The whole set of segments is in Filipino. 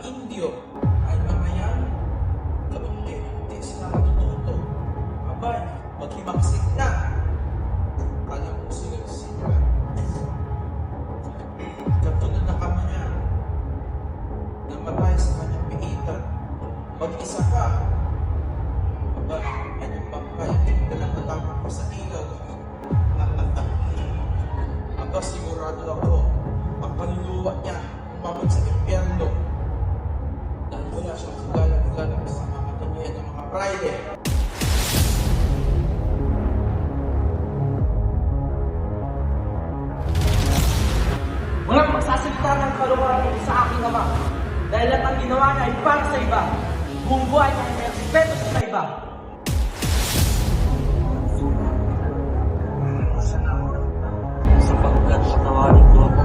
Indio ay mamayan, kaunti-unti sila matututo. Abay, maghimaksik na. Kala mo sila-sila. Katulad na kamayan, namatay sa kanyang piitan. Mag-isa pa. Aba, yan yung bangkay na nagtatapon pa sa ilaw. Aba, sigurado ako, ang kaluluwa niya umabot sa Walang magsasalita ng kaluwaran sa aking ama. Dahil lahat ang ginawa niya ay para sa iba. Buong buhay niya ay may respeto sa iba. sapagkat patawarin ko ako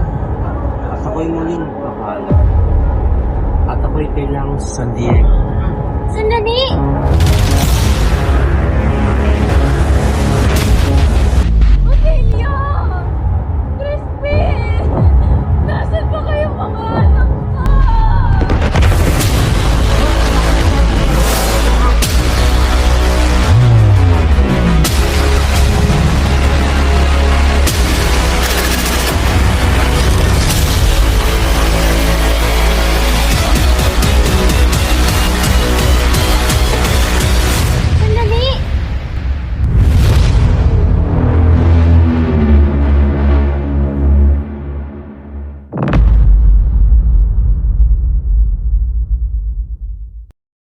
at ako'y muling magpapala at ako'y kailangan sa San!